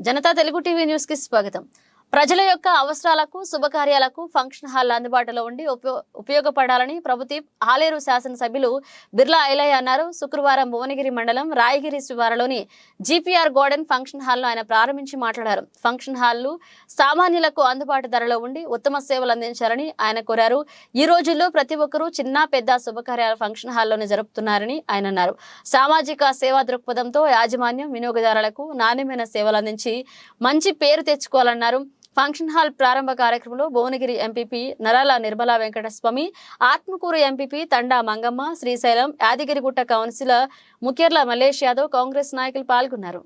Janata Telugu TV న్యూస్కి స్వాగతం. ప్రజల యొక్క అవసరాలకు శుభకార్యాలకు ఫంక్షన్ హాల్ అందుబాటులో ఉండి ఉపయోగపడాలని ప్రభుత్వ ఆలేరు శాసనసభ్యులు బిర్లా ఐలయ్య అన్నారు. శుక్రవారం భువనగిరి మండలం రాయగిరి శివారలోని జీపీఆర్ గార్డెన్ ఫంక్షన్ హాల్ను ఆయన ప్రారంభించి మాట్లాడారు. ఫంక్షన్ హాల్లు సామాన్యులకు అందుబాటు ధరలో ఉండి ఉత్తమ సేవలు అందించాలని ఆయన కోరారు. ఈ రోజుల్లో ప్రతి ఒక్కరూ చిన్న పెద్ద శుభకార్యాల ఫంక్షన్ హాల్లోనే జరుపుతున్నారని ఆయన అన్నారు. సామాజిక సేవా దృక్పథంతో యాజమాన్యం వినియోగదారులకు నాణ్యమైన సేవలు అందించి మంచి పేరు తెచ్చుకోవాలన్నారు. ఫంక్షన్ హాల్ ప్రారంభ కార్యక్రమంలో Bhuvanagiri MPP Narala Nirmala Venkataswamy Atmakur MPP Thanda Mangamma Srisailam Yadagirigutta councillor ముఖ్యర్ల Mallesh Yadav Congress నాయకులు పాల్గొన్నారు.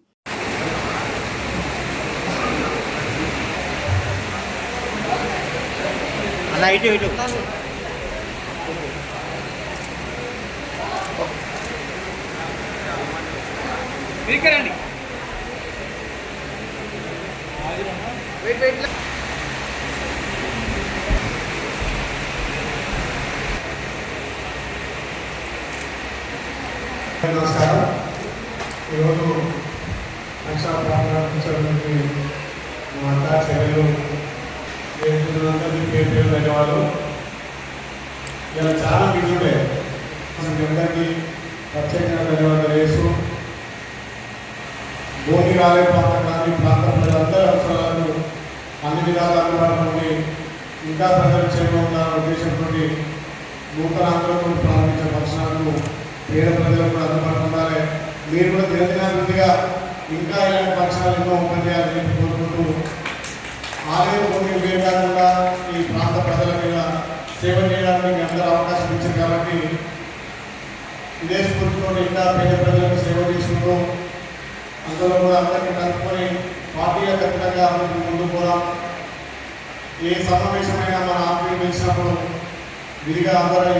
అలా ఇటు ఇటు నమస్కారం ఈరోజు మా అక్క చెల్లెలు పేరు పేరు ధన్యవాదాలు. ఇలా చాలా బిజీ అందరికీ ప్రత్యేకంగా ధన్యవాదాలు వేస్తూ భూమి రాలే ప్రాంతం కానీ ప్రాంత ప్రజలందరి అన్ని విధాల అందుబాటులో ఇంకా ప్రజలు చేరుకుంటున్న ఉద్దేశంతో నూతన ఆందోళన ప్రారంభించిన పక్షాలకు పేద ప్రజలకు కూడా అందుబాటులో ఉండాలి. మీరు కూడా దినదినాభివృద్ధిగా ఇంకా ఇలాంటి పక్షాలు ఎన్నో ఓపెన్ చేయాలని చెప్పి కోరుకుంటూ ఆలయం కొన్ని వేరు కాకుండా ఈ ప్రాంత ప్రజల మీద సేవ చేయడానికి మీ అందరూ అవకాశం ఇచ్చారు కాబట్టి ఇదే స్ఫూర్తితో ఇంకా పేద ప్రజలకు సేవ చేసుకుంటూ అందులో కూడా అందరికీ కలుపుకొని పార్టీల ఖచ్చితంగా అభివృద్ధి ముందుకు పోదాం ఏ సమావేశమైనా మన ఆర్మీ పిలిచినప్పుడు విధిగా అందరూ